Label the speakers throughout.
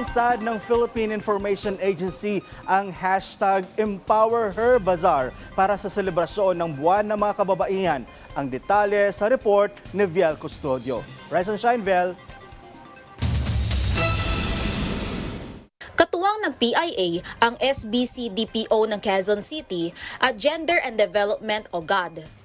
Speaker 1: Inilunsad ng Philippine Information Agency ang hashtag Empower Her Bazaar para sa selebrasyon ng buwan ng mga kababaihan. Ang detalye sa report ni Viel Custodio. Rise and shine, Viel.
Speaker 2: Katuwang ng PIA ang SBC-DPO ng Quezon City at Gender and Development o GAD.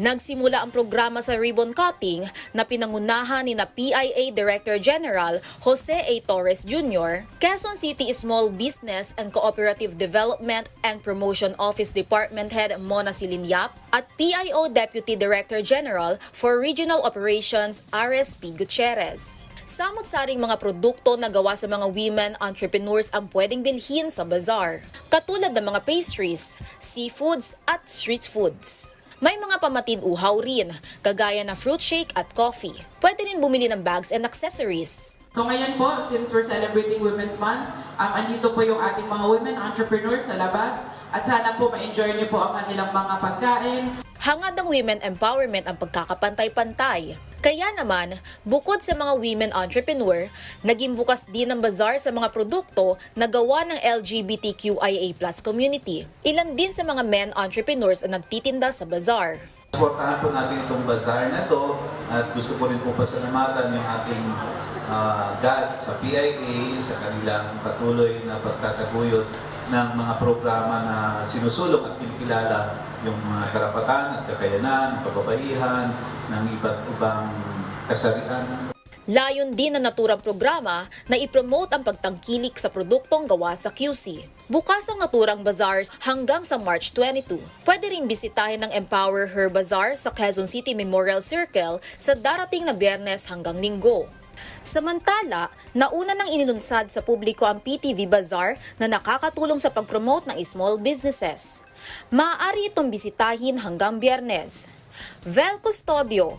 Speaker 2: Nagsimula ang programa sa ribbon cutting na pinangunahan ni na PIA Director General Jose A. Torres Jr., Quezon City Small Business and Cooperative Development and Promotion Office Department Head Mona Silinyap at PIO Deputy Director General for Regional Operations RSP Gutierrez. Samot-saring mga produkto na gawa sa mga women entrepreneurs ang pwedeng bilhin sa bazaar, katulad ng mga pastries, seafoods at street foods. May mga pamatid uhaw rin, kagaya na fruit shake at coffee. Pwede rin bumili ng bags and accessories.
Speaker 3: So ngayon po, since we're celebrating Women's Month, um, andito po yung ating mga women entrepreneurs sa labas at sana po ma-enjoy niyo po ang kanilang mga pagkain.
Speaker 2: Hangad ng women empowerment ang pagkakapantay-pantay. Kaya naman, bukod sa mga women entrepreneur, naging bukas din ang bazaar sa mga produkto na gawa ng LGBTQIA plus community. Ilan din sa mga men entrepreneurs ang nagtitinda sa bazaar.
Speaker 4: Supportahan po natin itong bazaar na to at gusto ko rin po pasalamatan yung ating ah, GAD sa PIA sa kanilang patuloy na pagtataguyod ng mga programa na sinusulong at kinikilala yung mga karapatan at kakayanan, kababaihan ng iba't ibang kasarian
Speaker 2: Layon din ng naturang programa na ipromote ang pagtangkilik sa produktong gawa sa QC. Bukas ang naturang bazaars hanggang sa March 22. Pwede rin bisitahin ng Empower Her Bazaar sa Quezon City Memorial Circle sa darating na biyernes hanggang linggo. Samantala, nauna nang inilunsad sa publiko ang PTV Bazaar na nakakatulong sa pag-promote ng small businesses. Maaari itong bisitahin hanggang biyernes. Vel Custodio